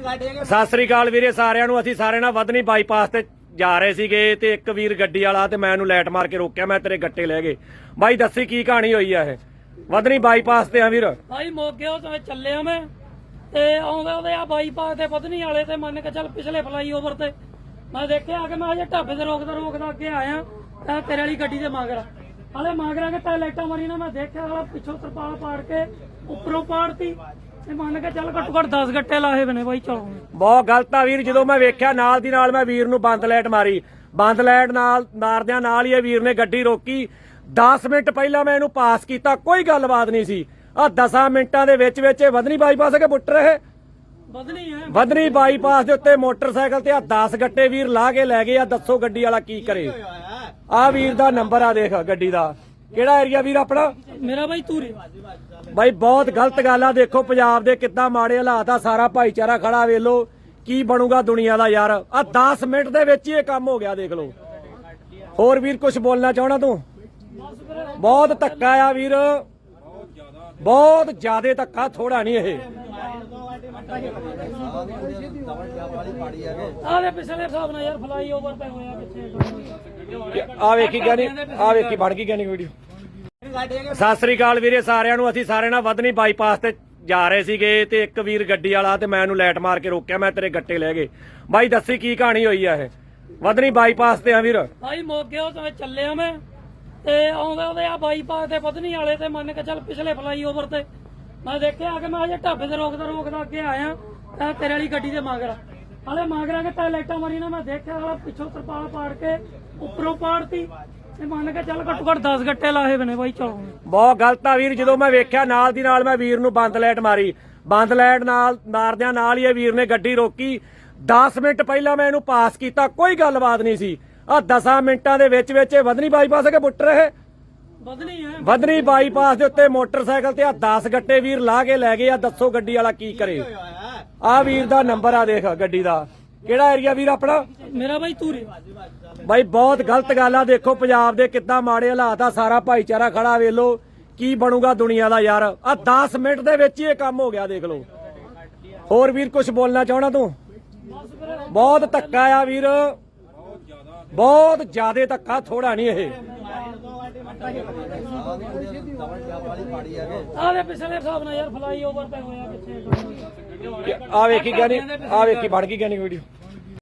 ਸਤਿ ਸ੍ਰੀ ਅਕਾਲ ਵੀਰੇ, ਸਾਰਿਆਂ ਨੂੰ। ਅਸੀਂ ਸਾਰਿਆਂ ਨਾਲ ਵਧਨੀ ਬਾਈਪਾਸ ਤੇ ਜਾ ਰਹੇ ਸੀਗੇ ਤੇ ਇੱਕ ਵੀਰ ਗੱਡੀ ਵਾਲਾ ਤੇ ਮੈਂ ਇਹਨੂੰ ਲਾਈਟ ਮਾਰ ਕੇ ਰੋਕਿਆ, ਮੈਂ ਤੇਰੇ ਗੱਟੇ ਲੈ ਗਏ। ਬਾਈ, ਦੱਸੀ ਕੀ ਕਹਾਣੀ ਹੋਈ ਆ ਇਹ? ਵਧਨੀ ਬਾਈਪਾਸ ਤੇ ਆ ਵੀਰ। ਭਾਈ ਮੋਗਿਓ ਤੋਂ ਚੱਲਿਆ ਮੈਂ ਤੇ ਆਉਂਦੇ ਉਹਦੇ ਆ ਬਾਈਪਾਸ ਤੇ ਪਤਨੀ ਵਾਲੇ ਤੇ ਮੰਨ ਕੇ ਚੱਲ ਪਿਛਲੇ ਫਲਾਈਓਵਰ ਤੇ। ਮੈਂ ਦੇਖਿਆ ਕਿ ਮੈਂ ਅਜੇ ਢਾਬੇ ਤੇ ਰੋਕਦਾ ਰੋਕਦਾ ਅੱਗੇ ਆਇਆ ਤਾਂ ਤੇਰੇ ਵਾਲੀ ਗੱਡੀ ਦੇ ਮਗਰ ਹਲੇ ਮਗਰਾਂ ਕੇ ਤਾਂ ਲਾਈਟਾਂ ਮਾਰੀ ਨਾ, ਮੈਂ ਦੇਖਿਆ ਵਾਲਾ ਪਿੱਛੋਂ ਤਰਪਾਲ ਪਾੜ ਕੇ ਉੱਪਰੋਂ ਪਾੜਤੀ। ਤੇ ਮੰਨ ਕੇ ਚੱਲ ਘੱਟੋ ਘੱਟ 10 ਗੱਟੇ ਲਾਏ ਬਨੇ ਬਾਈ ਚਲੋ। ਬਹੁਤ ਗਲਤ ਆ ਵੀਰ ਜਦੋਂ ਮੈਂ ਵੇਖਿਆ ਨਾਲ ਦੀ ਨਾਲ ਮੈਂ ਵੀਰ ਨੂੰ ਬੰਦ ਲਾਈਟ ਮਾਰੀ। ਬੰਦ ਲਾਈਟ ਨਾਲ ਮਾਰਦਿਆਂ ਨਾਲ ਹੀ ਇਹ ਵੀਰ ਨੇ ਗੱਡੀ ਰੋਕੀ। 10 ਮਿੰਟ ਪਹਿਲਾਂ ਮੈਂ ਇਹਨੂੰ ਪਾਸ ਕੀਤਾ ਕੋਈ ਗੱਲਬਾਤ ਨਹੀਂ ਸੀ। ਆ 10 ਮਿੰਟਾਂ ਦੇ ਵਿੱਚ ਵਿੱਚ ਇਹ ਵਧਨੀ ਬਾਈਪਾਸ ਕੇ ਬੁੱਟ ਰਹੇ ਬਦਲੀ ਹੈ। ਵਧਨੀ ਬਾਈਪਾਸ ਦੇ ਉੱਤੇ ਮੋਟਰਸਾਈਕਲ ਤੇ ਆ 10 ਗੱਟੇ ਵੀਰ ਲਾ ਕੇ ਲੈ ਗਏ ਆ ਦੱਸੋ ਗੱਡੀ ਵਾਲਾ ਕੀ ਕਰੇ। ਆ ਵੀਰ ਦਾ ਨੰਬਰ ਆ ਦੇਖ ਗੱਡੀ ਦਾ। ਕਿਹੜਾ ਏਰੀਆ ਵੀਰ ਆਪਣਾ? ਮੇਰਾ ਬਾਈ ਤੂਰੇ ਬਾਈ ਬਹੁਤ ਗਲਤ ਗੱਲ ਆ। ਦੇਖੋ ਪੰਜਾਬ ਦੇ ਕਿੱਦਾਂ ਮਾੜੇ ਹਾਲਾਤ ਆ। ਸਾਰਾ ਭਾਈਚਾਰਾ ਖੜਾ ਵੇਖ ਲੋ ਕੀ ਬਣੂਗਾ ਦੁਨੀਆ ਦਾ ਯਾਰ। ਆ 10 ਮਿੰਟ ਦੇ ਵਿੱਚ ਹੀ ਇਹ ਕੰਮ ਹੋ ਗਿਆ ਦੇਖ ਲੋ ਹੋਰ ਵੀਰ ਕੁਝ ਬੋਲਣਾ ਚਾਹਣਾ ਤੂੰ? ਬਹੁਤ ਧੱਕਾ ਆ ਵੀਰ। ਬਹੁਤ ਜ਼ਿਆਦੇ ਧੱਕਾ ਥੋੜਾ ਨਹੀਂ ਇਹ। ਆਹ ਪਿਛਲੇ ਹਿਸਾਬ ਨਾਲ ਯਾਰ ਫਲਾਈਓਵਰ ਤੇ ਹੋਇਆ ਪਿੱਛੇ। ਆ ਵੇਖੀ ਗਾਨੀ ਆ ਵੇਖੀ ਬਣ ਗਈ ਗਾਨੀ ਵੀਡੀਓ ਸਤਿ ਸ੍ਰੀ ਅਕਾਲ ਵੀਰੇ ਸਾਰਿਆਂ ਨੂੰ। ਅਸੀਂ ਸਾਰਿਆਂ ਨਾਲ ਵਧਨੀ ਬਾਈਪਾਸ ਤੇ ਜਾ ਰਹੇ ਸੀਗੇ ਤੇ ਇੱਕ ਵੀਰ ਗੱਡੀ ਵਾਲਾ ਤੇ ਮੈਂ ਇਹਨੂੰ ਲਾਈਟ ਮਾਰ ਕੇ ਰੋਕਿਆ ਮੈਂ ਤੇਰੇ ਗੱਟੇ ਲੈ ਗਏ। ਬਾਈ ਦੱਸੀ ਕੀ ਕਹਾਣੀ ਹੋਈ ਆ ਇਹ? ਵਧਨੀ ਬਾਈਪਾਸ ਤੇ ਆ ਵੀਰ। ਭਾਈ ਮੋਗਿਓ ਤੋਂ ਚੱਲਿਆ ਮੈਂ ਤੇ ਆਉਂਦੇ ਉਹਦੇ ਆ ਬਾਈਪਾਸ ਤੇ ਪਤਨੀ ਵਾਲੇ ਤੇ ਮੰਨ ਕੇ ਚੱਲ ਪਿਛਲੇ ਫਲਾਈਓਵਰ ਤੇ। ਮੈਂ ਦੇਖਿਆ ਕਿ ਮੈਂ ਅਜੇ ਢਾਬੇ ਤੇ ਰੋਕਦਾ ਰੋਕਦਾ ਅੱਗੇ ਆਇਆ ਤਾਂ ਤੇਰੇ ਵਾਲੀ ਗੱਡੀ ਦੇ ਮਗਰ ਹਲੇ ਮਗਰਾਂ ਕੇ ਤਾਂ ਲਾਈਟਾਂ ਮਾਰੀ ਨਾ ਮੈਂ ਦੇਖਿਆ ਵਾਲਾ ਪਿੱਛੋਂ ਤਰਪਾਲ ਪਾੜ ਕੇ ਉੱਪਰੋਂ ਪਾੜਤੀ। ਤੇ ਮੰਨ ਕੇ ਚੱਲ ਘੱਟੋ ਘੱਟ 10 ਗੱਟੇ ਲਾਏ ਬਨੇ ਬਾਈ ਚਲੋ। ਬਹੁਤ ਗਲਤ ਆ ਵੀਰ ਜਦੋਂ ਮੈਂ ਵੇਖਿਆ ਨਾਲ ਦੀ ਨਾਲ ਮੈਂ ਵੀਰ ਨੂੰ ਬੰਦ ਲਾਈਟ ਮਾਰੀ। ਬੰਦ ਲਾਈਟ ਨਾਲ ਮਾਰਦਿਆਂ ਨਾਲ ਹੀ ਇਹ ਵੀਰ ਨੇ ਗੱਡੀ ਰੋਕੀ। 10 ਮਿੰਟ ਪਹਿਲਾਂ ਮੈਂ ਇਹਨੂੰ ਪਾਸ ਕੀਤਾ ਕੋਈ ਗੱਲਬਾਤ ਨਹੀਂ ਸੀ। ਆ 10 ਮਿੰਟਾਂ ਦੇ ਵਿੱਚ ਵਿੱਚ ਇਹ ਵਧਨੀ ਬਾਈਪਾਸ ਕੇ ਬੁੱਟ ਰਹੇ ਹੈ। ਵਧਨੀ ਬਾਈਪਾਸ ਦੇ ਉੱਤੇ ਮੋਟਰਸਾਈਕਲ ਤੇ ਆ 10 ਗੱਟੇ ਵੀਰ ਲਾ ਕੇ ਲੈ ਗਏ ਆ ਦੱਸੋ ਗੱਡੀ ਵਾਲਾ ਕੀ ਕਰੇ। ਆ ਵੀਰ ਦਾ ਨੰਬਰ ਆ ਦੇਖ ਗੱਡੀ ਦਾ। ਕਿਹੜਾ ਏਰੀਆ ਵੀਰ ਆਪਣਾ? ਮੇਰਾ ਬਾਈ ਤੂਰੇ ਬਾਈ ਬਹੁਤ ਗਲਤ ਗੱਲ ਆ ਦੇਖੋ ਪੰਜਾਬ ਦੇ ਕਿੱਦਾਂ ਮਾੜੇ ਹਾਲਾਤ ਆ ਸਾਰਾ ਭਾਈਚਾਰਾ ਖੜਾ ਵੇਖ ਲੋ ਕੀ ਬਣੂਗਾ ਦੁਨੀਆ ਦਾ ਯਾਰ। ਆ 10 ਮਿੰਟ ਦੇ ਵਿੱਚ ਹੀ ਇਹ ਕੰਮ ਹੋ ਗਿਆ ਦੇਖ ਲੋ ਹੋਰ ਵੀਰ ਕੁਝ ਬੋਲਣਾ ਚਾਹਣਾ ਤੂੰ? ਬਹੁਤ ਧੱਕਾ ਆ ਵੀਰ। ਬਹੁਤ ਜ਼ਿਆਦੇ ਧੱਕਾ ਥੋੜਾ ਨਹੀਂ ਇਹ। ਆਹ ਪਿਛਲੇ ਹਿਸਾਬ ਨਾਲ ਯਾਰ ਫਲਾਈਓਵਰ ਤੇ ਹੋਇਆ ਪਿੱਛੇ ਆ ਵੇਖੀ ਗਾਨੀ ਆ ਵੇਖੀ, ਬਣ ਗਈ ਗਾਨੀ ਵੀਡੀਓ